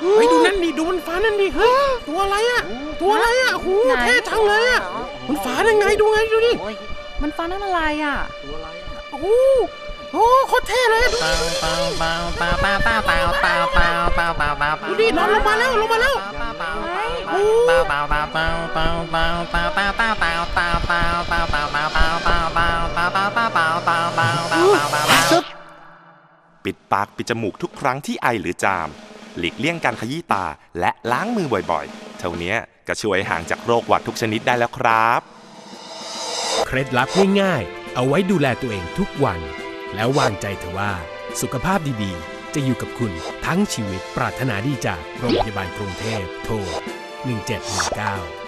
เฮ้ยดูนั่นดิดูมันฟ้านั่นดิเฮ้ยตัวอะไรอะ ตัวอะไรอะโอ้โหไหนเท่จังเลยอะมันฟ้าได้ไงดูไงดูดิโอ้ยมันฟ้านั่นอะไรอะโอ้โหโอ้โหโคตรเท่เลยอะดูดินอนลงมาแล้วลงมาแล้ว ปิดปากปิดจมูกทุกครั้งที่ไอหรือจาม หลีกเลี่ยงการขยี้ตาและล้างมือบ่อยๆ เท่านี้ก็ช่วยห่างจากโรคหวัดทุกชนิดได้แล้วครับ เคล็ดลับง่ายๆ เอาไว้ดูแลตัวเองทุกวัน แล้ววางใจเถอะว่า สุขภาพดีๆ จะอยู่กับคุณทั้งชีวิตปรารถนาดีจากโรงพยาบาลกรุงเทพโทร1719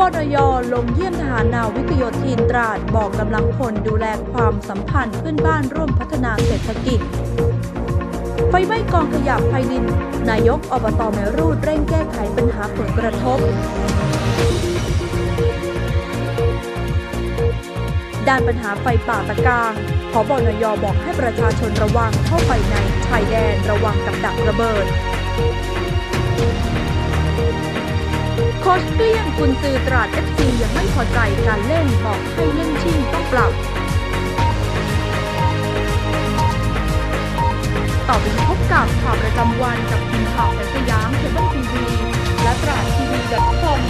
บนยลงเยี่ยมทหารนาวิกโยธินตราดบอกกำลังพลดูแลความสัมพันธ์เพื่อนบ้านร่วมพัฒนาเศรษฐกิจ ไฟไหม้กองขยะไพลิน นายกอบตแมรูดเร่งแก้ไขปัญหาผลกระทบ ด้านปัญหาไฟป่าตะกางพบนยบอกให้ประชาชนระวังเข้าไปในชายแดนระวังกับดักระเบิด โค้ชเกลี้ยงกุนซือตราดเอฟซียังไม่พอใจการเล่นบอกให้เล่นชิ่งต้องปรับต่อไปพบกับข่าวประจำวันกับทีมข่าวแสงสยามเคเบิลทีวีและตราดทีวีดอทคอม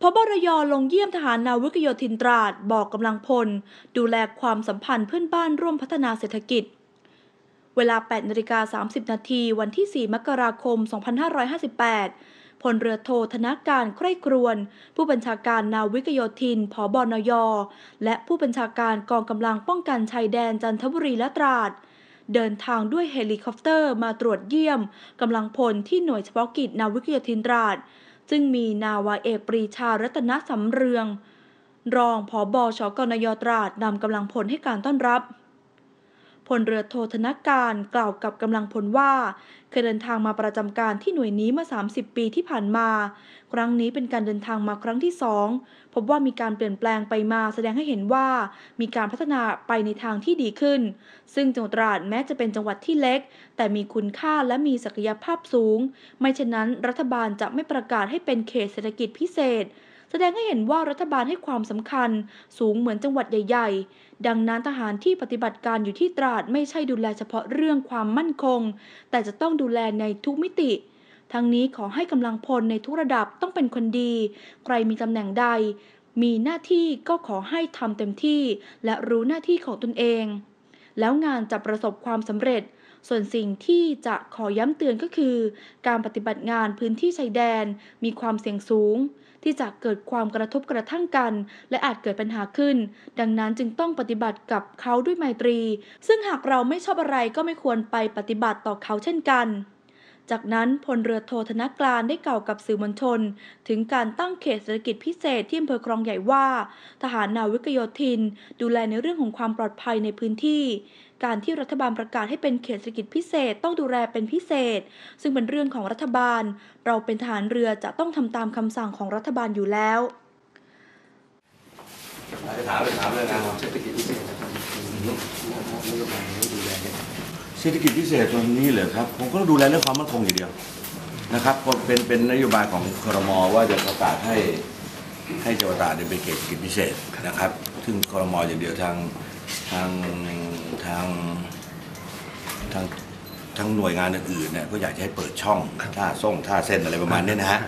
พบรยลงเยี่ยมทหารนาวิกโยธินตราดบอกกำลังพล ดูแลความสัมพันธ์เพื่อนบ้านร่วมพัฒนาเศรษฐกิจ เวลา 8นาฬิกา30 นาทีวันที่ 4 มกราคม 2558 พลเรือโทธนการใคร่ครวญผู้บัญชาการนาวิกโยธิน ผบนย และผู้บัญชาการกองกำลังป้องกันชายแดนจันทบุรีและตราด เดินทางด้วยเฮลิคอปเตอร์มาตรวจเยี่ยมกำลังพลที่หน่วยเฉพาะกิจนาวิกโยธินตราด ซึ่งมีนาวาเอกปรีชารัตนสำเรือง รองผอบอชกนยตราดนำกำลังพลให้การต้อนรับ พลเรือโทธนการกล่าวกับกำลังพลว่า เคยเดินทางมาประจำการที่หน่วยนี้เมื่อ 30 ปีที่ผ่านมา ครั้งนี้เป็นการเดินทางมาครั้งที่สองพบว่ามีการเปลี่ยนแปลงไปมาแสดงให้เห็นว่ามีการพัฒนาไปในทางที่ดีขึ้น ซึ่งจังหวัดตราดแม้จะเป็นจังหวัดที่เล็ก แต่มีคุณค่าและมีศักยภาพสูง ไม่เช่นนั้นรัฐบาลจะไม่ประกาศให้เป็นเขตเศรษฐกิจพิเศษ แสดงให้เห็นว่ารัฐบาลให้ความสำคัญ สูงเหมือนจังหวัดใหญ่ ๆ ดังนั้นทหารที่ปฏิบัติการอยู่ที่ตราดไม่ใช่ดูแลเฉพาะเรื่องความมั่นคง แต่จะต้องดูแลในทุกมิติทั้งนี้ขอให้กำลังพลในทุกระดับต้องเป็นคนดี ใครมีตำแหน่งใด มีหน้าที่ก็ขอให้ทำเต็มที่ และรู้หน้าที่ของตนเอง แล้วงานจะประสบความสำเร็จ ส่วนสิ่งที่จะขอย้ำเตือนก็คือ การปฏิบัติงานพื้นที่ชายแดนมีความเสี่ยงสูง ที่จะเกิดความกระทบกระทั่งกัน และอาจเกิดปัญหาขึ้น ดังนั้นจึงต้องปฏิบัติกับเขาด้วยไมตรี ซึ่งหากเราไม่ชอบอะไรก็ไม่ควรไปปฏิบัติต่อเขาเช่นกันจากนั้นพลเรือโทธนกลารได้กล่าวกับสื่อมวลชน ถึงการตั้งเขตเศรษฐกิจพิเศษที่อำเภอคลองใหญ่ว่า ทหารนาวิกโยธิน ดูแลในเรื่องของความปลอดภัยในพื้นที่ การที่รัฐบาลประกาศให้เป็นเขตเศรษฐกิจพิเศษต้องดูแลเป็นพิเศษ ซึ่งเป็นเรื่องของรัฐบาล เราเป็นทหารเรือจะต้องทำตามคำสั่งของรัฐบาลอยู่แล้วถามไปถามเรื่องงานเศรษฐกิจพิเศษเศรษฐกิจพิเศษตรงนี้เหรอครับผมก็ต้องดูแลเรื่องความมั่นคงอย่างเดียวนะครับเป็นเป็นนโยบายของครมว่าจะประกาศให้ให้จังหวัดตราดเนี่ยเป็นเขตเศรษฐกิจพิเศษนะครับ ซึ่งครมอย่างเดียวทาง ทางทางทางทางหน่วยงานอื่นๆเนี่ยก็อยากจะให้เปิดช่องท่าส่งท่าเส้นอะไรประมาณเนี้ยนะฮะ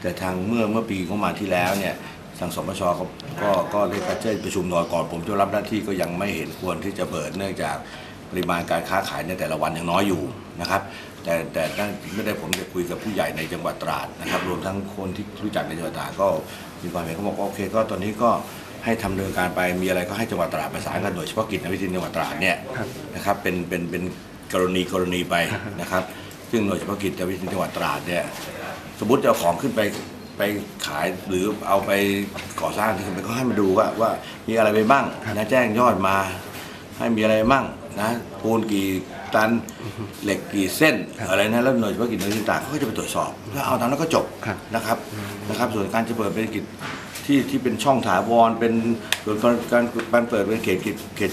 แต่ทางเมื่อเมื่อปีเข้ามาที่แล้วเนี่ยทางสมชก็ก็ก็ได้ประชุมนอยก่อนผมจะรับหน้าที่ก็ยังไม่เห็นควรที่จะเปิดเนื่องจากปริมาณการค้าขายในแต่ละวันยังน้อยอยู่นะครับ แต่แต่นั่นไม่ได้ผมจะคุยกับผู้ใหญ่ในจังหวัดตราดนะครับ รวมทั้งคนที่รู้จักในจังหวัดตราดก็มีความเห็นเขาบอกว่าโอเค ก็ตอนนี้ก็ ให้ทำเนินการไปมีอะไรก็ให้จังหวัดตราดประสานกันโดยเฉพาะกิจในวิทยจังหวัดตราดเนี่ยนะครับเป็นเป็นเป็นกรณีกรณีไปนะครับ ซึ่งหน่วยเฉพาะกิจในวิทยจังหวัดตราดเนี่ยสมมติจะเอาของขึ้นไปไปขายหรือเอาไปก่อสร้างที่มันก็ให้มาดูว่าว่ามีอะไรไปบ้างนะแจ้งยอดมา ให้มีอะไรบ้างนะปูนกี่ตันเหล็กกี่เส้นอะไรนะแล้วหน่วยเฉพาะกิจหน่วยต่างๆเขาก็จะไปตรวจสอบถ้าเอาตามนั้นก็จบนะครับนะครับ ส่วนการจะเปิดเป็นกิจ ที่ที่เป็นช่องถาวรเป็นส่วนการการการเปิดเป็นเขตกิจเขต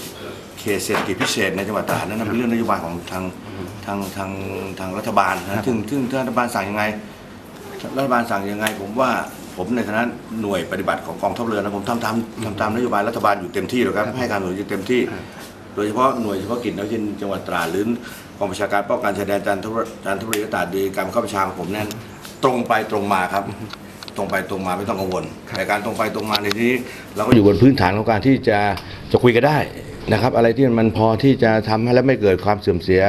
เขตเศรษฐกิจพิเศษในจังหวัดตราดนั้นนะเป็นเรื่องนโยบายของทางทางทางทางรัฐบาลนะซึ่งซึ่งถ้ารัฐบาลสั่งยังไง รัฐบาลสั่งยังไง ผมว่าผมในฐานะหน่วยปฏิบัติของกองทัพเรือนะผมทำตามทำตามนโยบายรัฐบาลอยู่เต็มที่เลยครับให้การหนุนอยู่เต็มที่ โดยเฉพาะหน่วยเฉพาะกิจนักวินจังหวัดตราดหรือกองประชาการป้องกันชายแดนจันทบุรีจันทบุรีและตราดโดยการบังคับบัญชาของผมนั้นตรงไปตรงมาครับ ตรงไปตรงมาไม่ต้องกังวลแต่การตรงไปตรงมาในที่นี้ เราก็อยู่บนพื้นฐานของการที่จะจะคุยกันได้นะครับ อะไรที่มันพอที่จะทำให้แล้วไม่เกิดความเสื่อมเสีย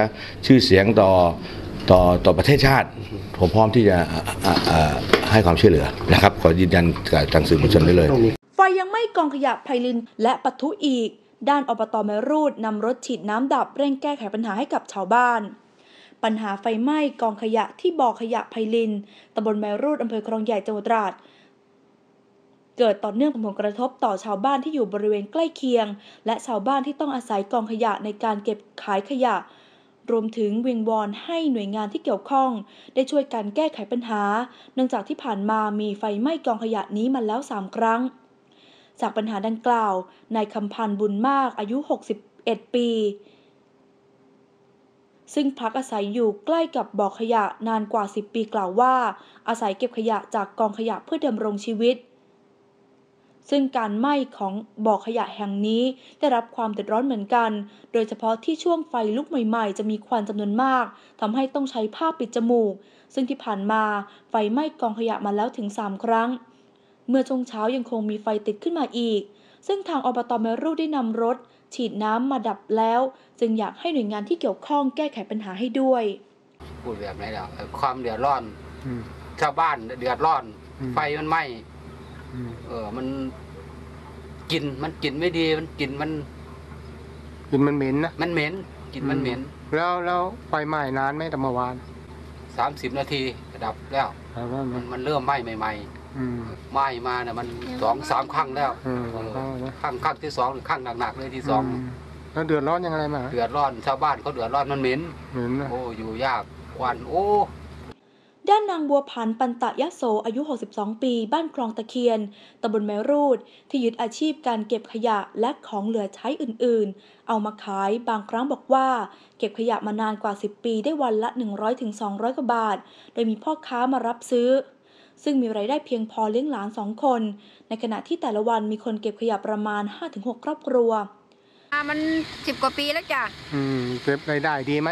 ชื่อเสียงต่อต่อต่อประเทศชาติ ผมพร้อมที่จะอ่าอ่าอ่าให้ความช่วยเหลือนะครับ ขอยืนยันกับทางสื่อมวลชนได้เลยไฟยังไหม้กองขยะไพลินและปะทุอีก ด้านอบตแมรูดนำรถฉีดน้ำดับเร่งแก้ไขปัญหาให้กับชาวบ้าน ปัญหาไฟไหม้กองขยะที่บ่อขยะไพลินตำบลแมรูดอำเภอคลองใหญ่จังหวัดตราดเกิดต่อเนื่องผลกระทบต่อชาวบ้านที่อยู่บริเวณใกล้เคียง และชาวบ้านที่ต้องอาศัยกองขยะในการเก็บขายขยะ รวมถึงวิงวอนให้หน่วยงานที่เกี่ยวข้อง ได้ช่วยกันแก้ไขปัญหา เนื่องจากที่ผ่านมามีไฟไหม้กองขยะนี้มาแล้ว 3 ครั้ง จากปัญหาดังกล่าว นายคำพันธ์บุญมากอายุ 61 ปี ซึ่งพักอาศัยอยู่ใกล้กับบ่อขยะนานกว่า 10 ปีกล่าวว่า อาศัยเก็บขยะจากกองขยะเพื่อดำรงชีวิต ซึ่งการไหม้ของบ่อขยะแห่งนี้ได้รับความเดือดร้อนเหมือนกัน โดยเฉพาะที่ช่วงไฟลุกใหม่ๆ จะมีควันจำนวนมากทำให้ต้องใช้ผ้าปิดจมูก ซึ่งที่ผ่านมาไฟไหม้กองขยะมาแล้วถึง 3 ครั้ง เมื่อช่วงเช้ายังคงมีไฟติดขึ้นมาอีก ซึ่งทางอบตเมรุได้นำรถ ฉีดน้ำมาดับแล้ว จึงอยากให้หน่วยงานที่เกี่ยวข้องแก้ไขปัญหาให้ด้วยพูดแบบไหนล่ะเอ่อความเดือดร้อนชาวบ้านเดือดร้อน ไฟมันไหม้เออ มันกลิ่นมันกลิ่นไม่ดีมันกลิ่นมันกินมันเหม็นนะมันเหม็นกลิ่นมันเหม็น แล้วแล้วไฟไหม้นานไหมแต่เมื่อวานสามสิบนาทีดับแล้วแล้วก็มันมันเริ่มไหม้ใหม่อืมๆ ไหม้มาเนี่ยมันสองสามครั้งแล้วอืมเออครั้งแล้วครั้งครั้งที่สองหรือครั้งหนักๆเลยที่สองมแล้วเดือดร้อนยังไงมาเดือดร้อนชาวบ้านเขาเดือดร้อนมันเหม็นเหม็นนะโอ้อยู่ยากควันโอ้ด้านนางบัวพันธ์ปันตะยะโสอายุ 62 ปี บ้านคลองตะเคียน ตำบลแมรูด ที่ยึดอาชีพการเก็บขยะและของเหลือใช้อื่นๆ เอามาขาย บางครั้งบอกว่า เก็บขยะมานานกว่า 10 ปีได้วันละ 100-200 กว่าบาท โดยมีพ่อค้ามารับซื้อ ซึ่งมีรายได้เพียงพอเลี้ยงหลานสองคน ในขณะที่แต่ละวันมีคนเก็บขยะประมาณ 5-6 ครอบครัวอ่ามันสิบกว่าปีแล้วจ้ะอืมเก็บรายได้ดีไหม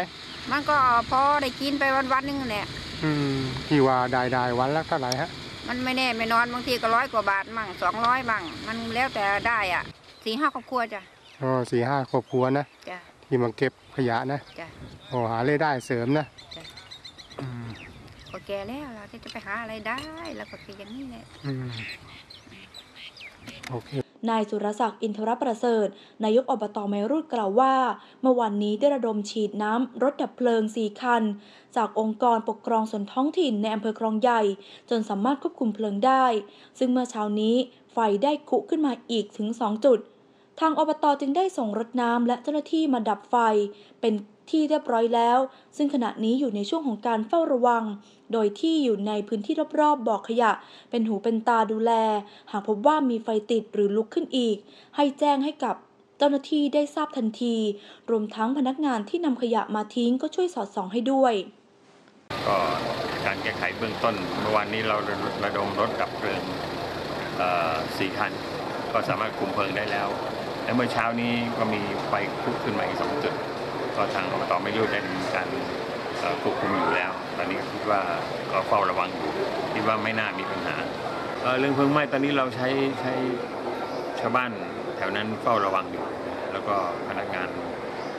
มันก็พอได้กินไปวันวันๆหนึงแหละอืมที่ว่าได้ได้วันละเท่าไหร่ฮะ มันไม่แน่ไม่นอนบางทีก็ร้อยกว่าบาทมั่งสองร้อยมั่งมันแล้วแต่ได้อะสี่ห้าครอบครัวจ้ะอ๋อสี่ห้าครอบครัวนะจ้ะ ที่มาเก็บขยะนะจ้ะโอ้หารายได้เสริมนะจ้ะ อืม ก็แก่แล้วเราจะไปหาอะไรได้แล้วก็คืออย่างนี้แหละอืมโอเคนายสุรศักดิ์อินทรประเสริฐ นายกอบตไมรุดกล่าวว่า เมื่อวันนี้ได้ระดมฉีดน้ำรถดับเพลิง 4 คัน จากองค์กรปกครองส่วนท้องถิ่นในอำเภอคลองใหญ่ จนสามารถควบคุมเพลิงได้ ซึ่งเมื่อเช้านี้ไฟได้คุขึ้นมาอีกถึง 2 จุด ทางอบตจึงได้ส่งรถน้ำและเจ้าหน้าที่มาดับไฟ เป็น ที่เรียบร้อยแล้ว ซึ่งขณะนี้อยู่ในช่วงของการเฝ้าระวัง โดยที่อยู่ในพื้นที่รอบๆบ่อขยะ เป็นหูเป็นตาดูแล หากพบว่ามีไฟติดหรือลุกขึ้นอีก ให้แจ้งให้กับเจ้าหน้าที่ได้ทราบทันที รวมทั้งพนักงานที่นำขยะมาทิ้งก็ช่วยสอดส่องให้ด้วยก็การแก้ไขเบื้องต้นเมื่อวานนี้เราระดมรถดับเพลิงสี่คัน ก็สามารถคุมเพลิงได้แล้ว และเมื่อเช้านี้ก็มีไฟคุกขึ้นมาอีกสองจุด ก็ทางอบตไม่รู้ได้ดำการควบคุมอยู่แล้ว ตอนนี้คิดว่าก็เฝ้าระวังอยู่คิดว่าไม่น่ามีปัญหาเรื่องเพลิงไหม้ตอนนี้เราใช้ใช้ชาวบ้านแถวนั้นเฝ้าระวังอยู่ แล้วก็พนักงาน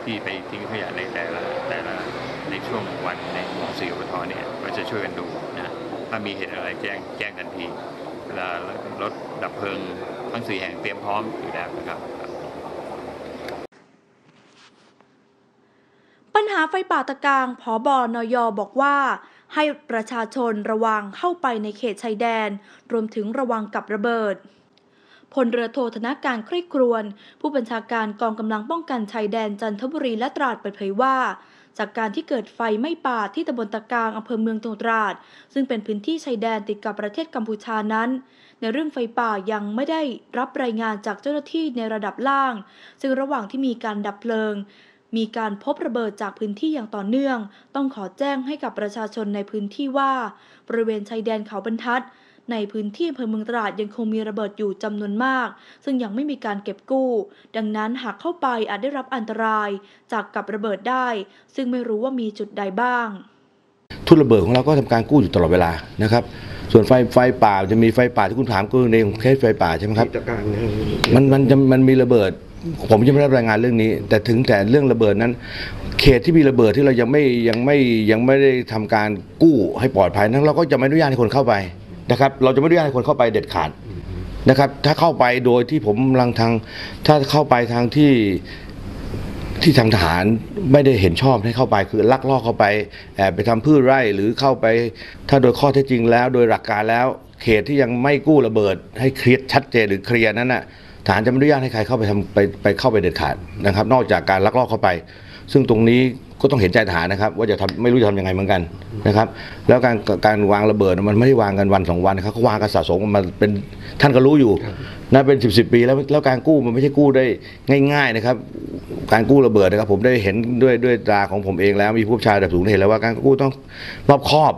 ที่ไปทิ้งขยะในแต่ละแต่ละในช่วงวันในหมู่สี่อบทเนี่ยก็จะช่วยกันดูนะถ้ามีเหตุอะไรแจ้งแจ้งทันทีเอ่อรถดับเพลิงทั้งสี่แห่งเตรียมพร้อมอยู่แล้วนะครับ ปัญ หาไฟป่าตะกางผอบอนยบอกว่า ให้ประชาชนระวังเข้าไปในเขตชายแดน รวมถึงระวังกับระเบิดพลเรือโทธนการใคร่ครวญผู้บัญชาการกองกำลังป้องกันชายแดนจันทบุรีและตราดเปิดเผยว่า จากการที่เกิดไฟไหม้ป่าที่ตำบลตะกางอำเภอเมืองจังหวัดตราด ซึ่งเป็นพื้นที่ชายแดนติดกับประเทศกัมพูชานั้น ในเรื่องไฟป่ายังไม่ได้รับรายงานจากเจ้าหน้าที่ในระดับล่าง ซึ่งระหว่างที่มีการดับเพลิง มีการพบระเบิดจากพื้นที่อย่างต่อเนื่อง ต้องขอแจ้งให้กับประชาชนในพื้นที่ว่า บริเวณชายแดนเขาบรรทัด ในพื้นที่อำเภอเมืองตราดยังคงมีระเบิดอยู่จำนวนมาก ซึ่งยังไม่มีการเก็บกู้ ดังนั้นหากเข้าไปอาจได้รับอันตรายจากกับระเบิดได้ ซึ่งไม่รู้ว่ามีจุดใดบ้าง ทุนระเบิดของเราก็ทำการกู้อยู่ตลอดเวลานะครับส่วนไฟไฟป่าจะมีไฟป่าที่คุณถามก็คือในเคสไฟป่าใช่ไหมครับมันมันจะมันมีระเบิด ผมยังไม่ได้รายงานเรื่องนี้ แต่ถึงแต่เรื่องระเบิดนั้น เขตที่มีระเบิดที่เรายังไม่ยังไม่ยังไม่ได้ทำการกู้ให้ปลอดภัยนั้นเราก็จะไม่อนุญาตให้คนเข้าไปนะครับ เราจะไม่อนุญาตให้คนเข้าไปเด็ดขาดนะครับ ถ้าเข้าไปโดยที่ผมลังทางถ้าเข้าไปทางที่ที่ทางทหารไม่ได้เห็นชอบให้เข้าไปคือลักลอบเข้าไปแอบไปทำพืชไร่หรือเข้าไป ถ้าโดยข้อเท็จจริงแล้ว โดยหลักการแล้ว เขตที่ยังไม่กู้ระเบิด ให้เคลียร์ชัดเจนหรือเคลียร์นั้นน่ะ หารจะไม่อนุญาตให้ใครเข้าไปทำไปไปเข้าไปเด็ดขาดนะครับ นอกจากการลักลอบเข้าไป ซึ่งตรงนี้ก็ต้องเห็นใจทหารนะครับ ว่าจะทำไม่รู้จะทำยังไงเหมือนกันนะครับ แล้วการการวางระเบิดมันไม่ได้วางกันวันสองวันครับเขาวางกันสะสมกันมาเป็นท่านก็รู้อยู่นะเป็นสิบสิบปีแล้วแล้วการกู้มันไม่ใช่กู้ได้ง่าย ๆนะครับ การกู้ระเบิดนะครับ ผมได้เห็นด้วยด้วยตาของผมเองแล้วมีผู้ชายระดับสูงได้เห็นแล้วว่าการกู้ต้องรอบคอบ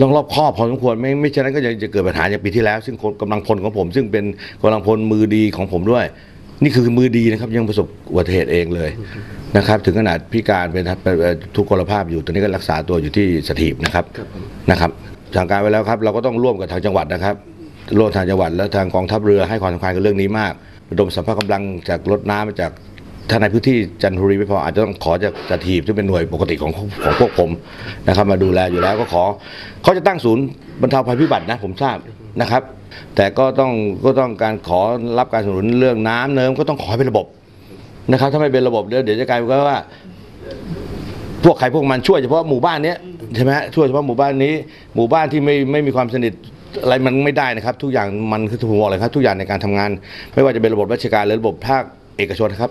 ต้องรอบคอบพอสมควรไม่ไม่ฉะนั้นก็จะจะเกิดปัญหาอย่างปีที่แล้ว ซึ่งคนกำลังพลของผม ซึ่งเป็นกำลังพลมือดีของผมด้วย นี่คือมือดีนะครับ ยังประสบอุบัติเหตุเองเลยนะครับ ถึงขนาดพิการเป็นทุกขลภาพอยู่ตอนนี้ก็รักษาตัวอยู่ที่สถีบนะครับนะครับสั่งการไว้แล้วครับ เราก็ต้องร่วมกับทางจังหวัดนะครับร่วมทางจังหวัดและทางกองทัพเรือให้ความสำคัญกับเรื่องนี้มากระดมสัมภาระกำลังจากรถน้ำมาจาก ถ้าในพื้นที่จันทบุรีไม่พออาจจะต้องขอจากจากทีมซึ่งเป็นหน่วยปกติของของพวกผมนะครับ มาดูแลอยู่แล้วก็ขอเขาจะตั้งศูนย์บรรเทาภัยพิบัตินะผมทราบนะครับ แต่ก็ต้องก็ต้องการขอรับการสนับสนุนเรื่องน้ำเนิมก็ต้องขอให้เป็นระบบนะครับ ถ้าไม่เป็นระบบเดี๋ยวเดี๋ยวจะกลายเป็นว่า พวกใครพวกมันช่วยเฉพาะหมู่บ้านนี้ใช่ไหมฮะช่วยเฉพาะหมู่บ้านนี้ หมู่บ้านที่ไม่ไม่มีความสนิทอะไรมันไม่ได้นะครับ ทุกอย่างมันคือผมบอกเลยครับ ทุกอย่างในการทำงาน ไม่ว่าจะเป็นระบบราชการหรือระบบภาคเอกชนครับ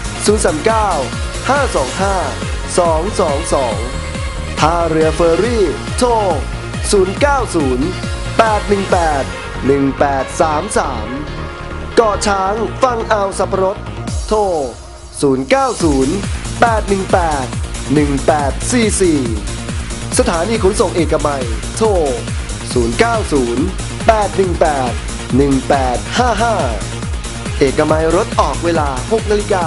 039 525 222 ท่าเรือเฟอร์รี่โทร 090 818 1833 เกาะช้างฟังอ่าวสับปะรด โทร 090 818 1844 สถานีขนส่งเอกมัย โทร 090 818 1855 เอกมัยรถออกเวลา 6 นาฬิกา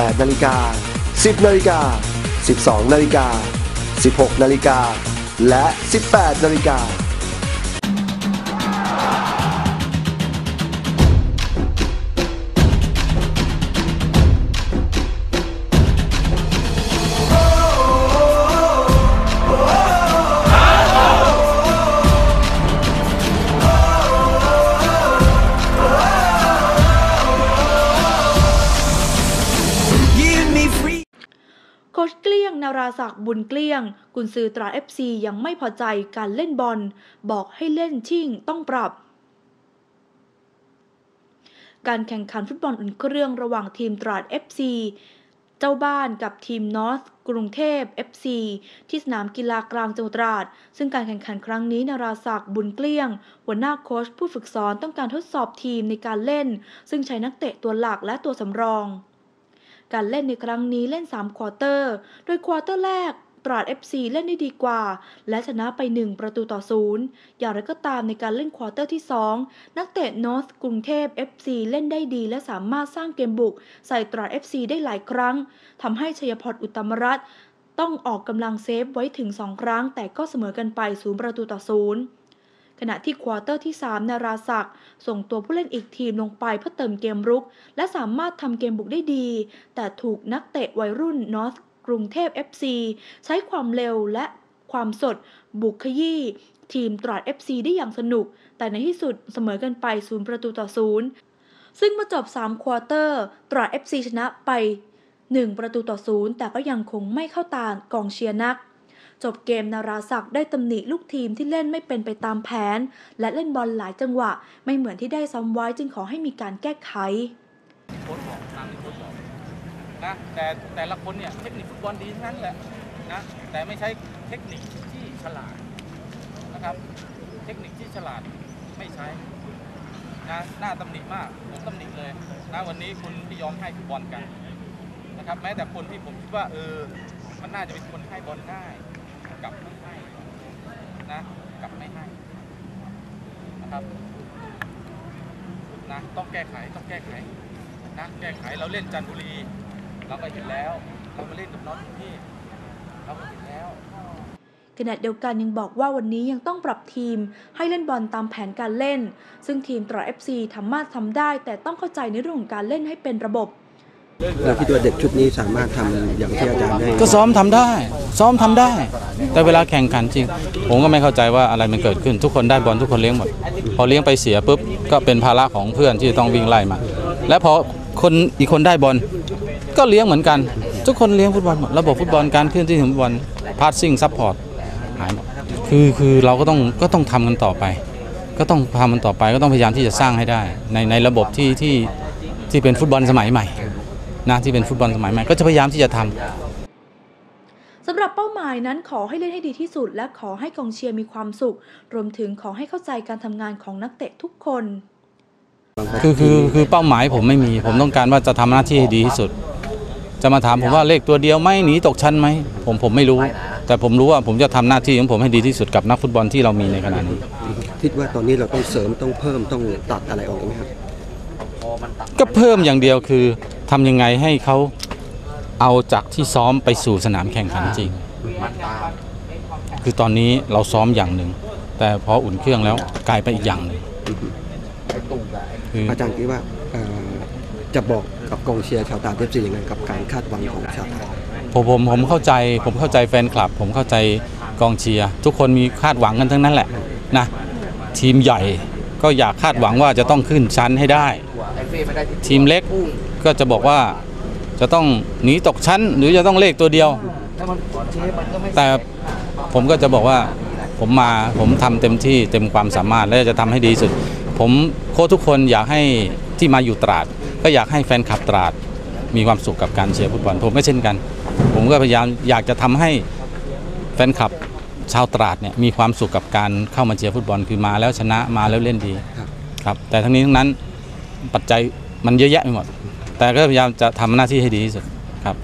8นาฬิกา 10นาฬิกา 12นาฬิกา 16นาฬิกา และ 18นาฬิกา โคชเกลี้ยงนาราศักดิ์บุญเกลี้ยง กุนซือตราเอฟซียังไม่พอใจการเล่นบอล บอกให้เล่นชิ่งต้องปรับ การแข่งขันฟุตบอลอุ่นเครื่องระหว่างทีมตราด FC เจ้าบ้านกับทีมนอร์ทกรุงเทพ FC ที่สนามกีฬากลางจังหวัดตราด ซึ่งการแข่งขันครั้งนี้นาราศักดิ์บุญเกลี้ยง หัวหน้าโค้ชผู้ฝึกสอนต้องการทดสอบทีมในการเล่น ซึ่งใช้นักเตะตัวหลักและตัวสำรอง การเล่นในครั้งนี้เล่น 3 ควอเตอร์ โดยควอเตอร์แรกตราด FC เล่นได้ดีกว่า และชนะไป 1 ประตูต่อศูนย์อย่างไรก็ตามในการเล่นควอเตอร์ที่ 2 นักเตะนอร์ทกรุงเทพ FC เล่นได้ดีและสามารถสร้างเกมบุก ใส่ตราด FC ได้หลายครั้งทำให้ชัยพรอุตมรัตน์ต้องออกกำลังเซฟไว้ถึง 2 ครั้ง แต่ก็เสมอกันไปศูนย์ประตูต่อศูนย์ ขณะที่ควอเตอร์ที่ 3 นาราศักดิ์ส่งตัวผู้เล่นอีกทีมลงไปเพื่อเติมเกมรุก และสามารถทำเกมบุกได้ดี แต่ถูกนักเตะวัยรุ่นนอร์ทกรุงเทพ FC ใช้ความเร็วและความสด บุกขยี้ทีมตราด FC ได้อย่างสนุก แต่ในที่สุดเสมอกันไปศูนย์ประตูต่อศูนย์ซึ่งมื่อจบ3ควอเตอร์ ตราด FC ชนะไป 1 ประตูต่อศูนย์แต่ก็ยังคงไม่เข้าตากองเชียร์นัก จบเกมนาราศักดิ์ได้ตำหนิลูกทีมที่เล่นไม่เป็นไปตามแผน และเล่นบอลหลายจังหวะ ไม่เหมือนที่ได้ซ้อมไว้จึงขอให้มีการแก้ไขโค้ชบอกตามที่โค้ชบอกนะแต่แต่ละคนเนี่ยเทคนิคฟุตบอลดีทั้งนั้นแหละนะแต่ไม่ใช้เทคนิคที่ฉลาดนะครับ เทคนิคที่ฉลาดไม่ใช้นะน่าตำหนิมากผมตำหนิเลยนะวันนี้คุณไม่ยอมให้ฟุตบอลกันนะครับ แม้แต่คนที่ผมคิดว่าเออมันน่าจะเป็นคนให้บอลง่าย กลับไม่ให้นะกลับไม่ให้นะครับนะต้องแก้ไขต้องแก้ไขนะแก้ไขเราเล่นจันทบุรี เราก็เห็นแล้ว เรามาเล่นกับน้องที่เราก็เห็นแล้วขณะเดียวกันยังบอกว่าวันนี้ยังต้องปรับทีมให้เล่นบอลตามแผนการเล่น ซึ่งทีมตรา FC ทำมาทำได้ แต่ต้องเข้าใจในเรื่องของการเล่นให้เป็นระบบเราคิดว่าเด็กชุดนี้สามารถทำอย่างที่อาจารย์ได้ก็ซ้อมทำได้ ซ้อมทำได้ แต่เวลาแข่งขันจริง ผมก็ไม่เข้าใจว่าอะไรมันเกิดขึ้น ทุกคนได้บอลทุกคนเลี้ยงหมด พอเลี้ยงไปเสียปุ๊บก็เป็นภาระของเพื่อนที่ต้องวิ่งไล่มา และพอคนอีกคนได้บอลก็เลี้ยงเหมือนกัน ทุกคนเลี้ยงฟุตบอลหมดระบบฟุตบอลการเคลื่อนที่ของฟุตบอลพาสซิ่งซัพพอร์ตหายหมดคือคือเราก็ต้องก็ต้องทำกันต่อไป ก็ต้องทำมันต่อไปก็ต้องพยายามที่จะสร้างให้ได้ ในในระบบที่ที่ที่เป็นฟุตบอลสมัยใหม่นะที่เป็นฟุตบอลสมัยใหม่ก็จะพยายามที่จะทำ สำหรับเป้าหมายนั้นขอให้เล่นให้ดีที่สุด และขอให้กองเชียร์มีความสุข รวมถึงขอให้เข้าใจการทำงานของนักเตะทุกคน คือคือคือเป้าหมายผมไม่มี ผมต้องการว่าจะทำหน้าที่ให้ดีที่สุด จะมาถามผมว่าเลขตัวเดียวไหมหนีตกชั้นไหมผมผมไม่รู้ แต่ผมรู้ว่าผมจะทำหน้าที่ของผมให้ดีที่สุดกับนักฟุตบอลที่เรามีในขณะนี้ คิดว่าตอนนี้เราต้องเสริมต้องเพิ่มต้องตัดอะไรออกไหมครับ ก็เพิ่มอย่างเดียวคือทำยังไงให้เขา เอาจากที่ซ้อมไปสู่สนามแข่งขันจริงคือตอนนี้เราซ้อมอย่างหนึ่ง แต่พออุ่นเครื่องแล้วกลายไปอีกอย่างหนึ่งคืออาจารย์คิดว่าเอ่อจะบอกกับกองเชียร์ชาวตราดเอฟซียังไงกับการคาดหวังของชาวตราดผมผมผมเข้าใจ ผมเข้าใจแฟนคลับ ผมเข้าใจกองเชียร์ทุกคนมีคาดหวังกันทั้งนั้นแหละนะทีมใหญ่ก็อยากคาดหวังว่าจะต้องขึ้นชั้นให้ได้ทีมเล็กก็จะบอกว่า จะต้องหนีตกชั้น หรือจะต้องเลขตัวเดียว แต่ผมก็จะบอกว่าผมมาผมทำเต็มที่เต็มความสามารถและจะทำให้ดีที่สุด ผมโค้ชทุกคนอยากให้ที่มาอยู่ตราด ก็อยากให้แฟนคลับตราด มีความสุขกับการเชียร์ฟุตบอลผมก็เช่นกัน ผมก็พยายามอยากจะทำให้แฟนคลับชาวตราดเนี่ยมีความสุขกับการเข้ามาเชียร์ฟุตบอลคือมาแล้วชนะมาแล้วเล่นดีครับแต่ทั้งนี้ทั้งนั้นปัจจัยมันเยอะแยะไปหมด แต่ก็พยายามจะทำหน้าที่ให้ดีที่สุดครับ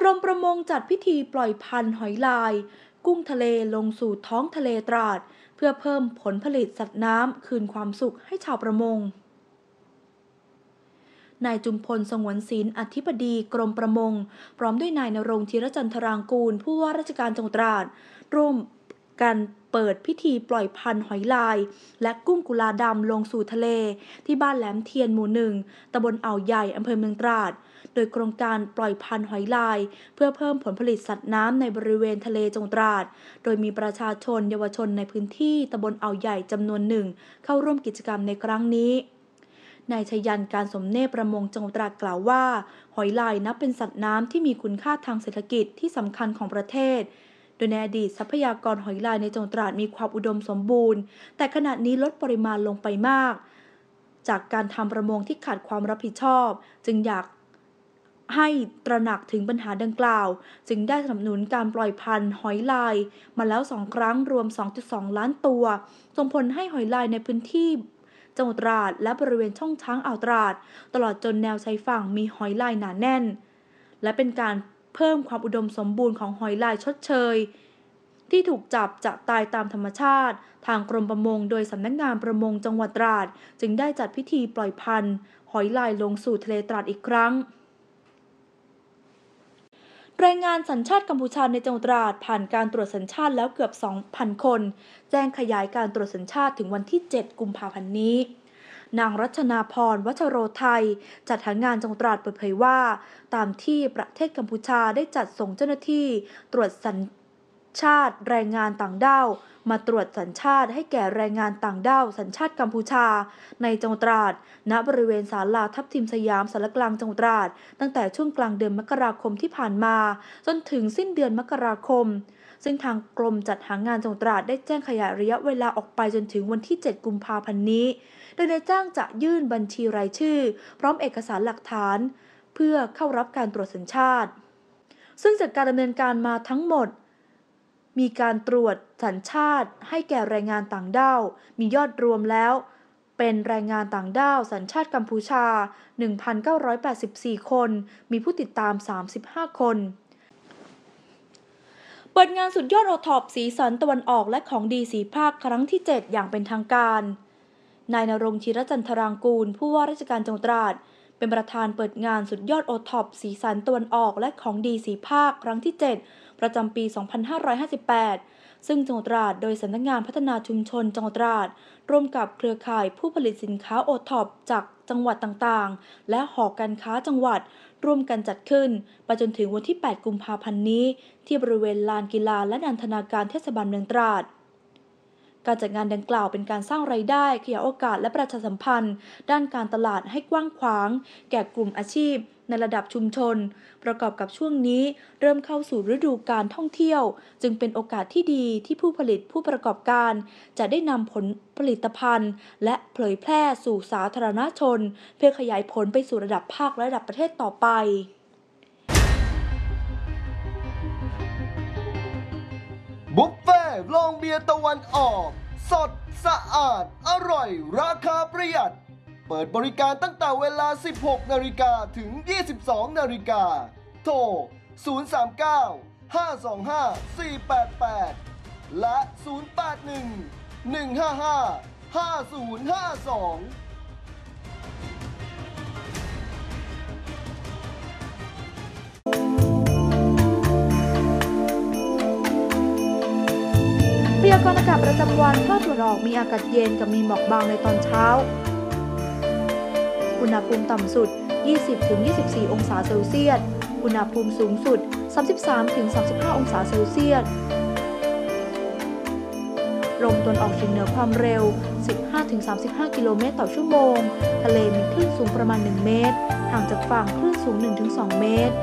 กรมประมงจัดพิธีปล่อยพันธุ์หอยลาย กุ้งทะเลลงสู่ท้องทะเลตราด เพื่อเพิ่มผลผลิตสัตว์น้ำคืนความสุขให้ชาวประมงนายจุมพลสงวนศิลป์อธิบดีกรมประมง พร้อมด้วยนายนรงธีรจันทรางกูล ผู้ว่าราชการจังหวัดตราดร่วมกันเปิดพิธีปล่อยพันธุ์หอยลาย และกุ้งกุลาดำลงสู่ทะเล ที่บ้านแหลมเทียนหมู่หนึ่งตำบลอ่าวใหญ่อำเภอเมืองตราด โดยโครงการปล่อยพันธุ์หอยลาย เพื่อเพิ่มผลผลิตสัตว์น้ำในบริเวณทะเลจงตราด โดยมีประชาชนเยาวชนในพื้นที่ตำบลอ่าวใหญ่จำนวนหนึ่ง เข้าร่วมกิจกรรมในครั้งนี้นายชยันการสมเนปประมงจังหวัดตรากล่าวว่า หอยลายนับเป็นสัตว์น้ำที่มีคุณค่าทางเศรษฐกิจที่สำคัญของประเทศ โดยในอดีตทรัพยากรหอยลายในจังหวัดตราดมีความอุดมสมบูรณ์ แต่ขณะนี้ลดปริมาณลงไปมาก จากการทำประมงที่ขาดความรับผิดชอบ จึงอยาก ให้ตระหนักถึงปัญหาดังกล่าว จึงได้สนับสนุนการปล่อยพันธุ์หอยลาย มาแล้วสองครั้งรวม 2.2 ล้านตัว ส่งผลให้หอยลายในพื้นที่จังหวัดตราดและบริเวณช่องช้างอ่าวตราด ตลอดจนแนวชายฝั่งมีหอยลายหนาแน่น และเป็นการเพิ่มความอุดมสมบูรณ์ของหอยลายชดเชย ที่ถูกจับจะตายตามธรรมชาติ ทางกรมประมงโดยสำนักงานประมงจังหวัดตราด จึงได้จัดพิธีปล่อยพันธุ์หอยลายลงสู่ทะเลตราดอีกครั้ง แรงงานสัญชาติกัมพูชาในจังหวัดตราดผ่านการตรวจสัญชาติแล้วเกือบ 2,000 คน แจ้งขยายการตรวจสัญชาติถึงวันที่ 7 กุมภาพันธ์นี้ นางรัชนาพรวัชโรไทย จัดหางานจังหวัดตราดเปิดเผยว่า ตามที่ประเทศกัมพูชาได้จัดส่งเจ้าหน้าที่ตรวจสัญ ชาติแรงงานต่างด้าวมาตรวจสัญชาติให้แก่แรงงานต่างด้าวสัญชาติกัมพูชา ในจังหวัดตราด ณ บริเวณศาลาทับทิมสยามสารกลางจังหวัดตราด ตั้งแต่ช่วงกลางเดือนมกราคมที่ผ่านมา จนถึงสิ้นเดือนมกราคม ซึ่งทางกรมจัดหางานจังหวัดตราดได้แจ้งขยายระยะเวลาออกไปจนถึงวันที่ 7 กุมภาพันธ์นี้ โดยนายจ้างจะยื่นบัญชีรายชื่อ พร้อมเอกสารหลักฐาน เพื่อเข้ารับการตรวจสัญชาติ ซึ่งจากการดำเนินการมาทั้งหมด มีการตรวจสัญชาติให้แก่แรงงานต่างด้าว มียอดรวมแล้ว เป็นแรงงานต่างด้าวสัญชาติกัมพูชา 1,984 คน มีผู้ติดตาม 35 คนเปิดงานสุดยอดโอทอปสีสันตะวันออกและของดีสีภาคครั้งที่ 7 อย่างเป็นทางการ นายนรงชิรจันทรางกูล ผู้ว่าราชการจังหวัดตราด เป็นประธานเปิดงานสุดยอดโอทอปสีสันตะวันออกและของดีสีภาคครั้งที่ 7 ประจำปี 2558 ซึ่งจังหวัดตราดโดยสำนักงานพัฒนาชุมชนจังหวัดตราดร่วมกับเครือข่ายผู้ผลิตสินค้าโอท็อปจากจังหวัดต่างๆ และหอการค้าจังหวัด ร่วมกันจัดขึ้นไปจนถึงวันที่ 8 กุมภาพันธ์นี้ ที่บริเวณลานกีฬาและนันทนาการเทศบาลเมืองตราดการจัดงานดังกล่าวเป็นการสร้างไรายได้ ขยายโอกาสและประชาสัมพันธ์ ด้านการตลาดให้กว้างขวาง แก่กลุ่มอาชีพ ในระดับชุมชน ประกอบกับช่วงนี้เริ่มเข้าสู่ฤดูการท่องเที่ยว จึงเป็นโอกาสที่ดีที่ผู้ผลิตผู้ประกอบการ จะได้นำผลผลิตภัณฑ์ และเผยแพร่สู่สาธารณชน เพื่อขยายผลไปสู่ระดับภาคและระดับประเทศต่อไปบุฟเฟ่ต์โรงเบียร์ตะวันออก สดสะอาด อร่อย ราคาประหยัด เปิดบริการตั้งแต่เวลา 16 นาฬิกาถึง 22 นาฬิกา โทร 039 525 488 และ 081 155 5052พยากรณ์อากาศประจำวันภาคตะวันออกมีอากาศเย็นกับมีหมอกบางในตอนเช้า อุณหภูมิต่ำสุด 20-24 องศาเซลเซียส อุณหภูมิสูงสุด 33-35 องศาเซลเซียส ลมตนออกเฉียงเหนือความเร็ว 15-35 กิโลเมตรต่อชั่วโมง ทะเลมีคลื่นสูงประมาณ 1 เมตร ห่างจากฝั่งคลื่นสูง 1-2 เมตร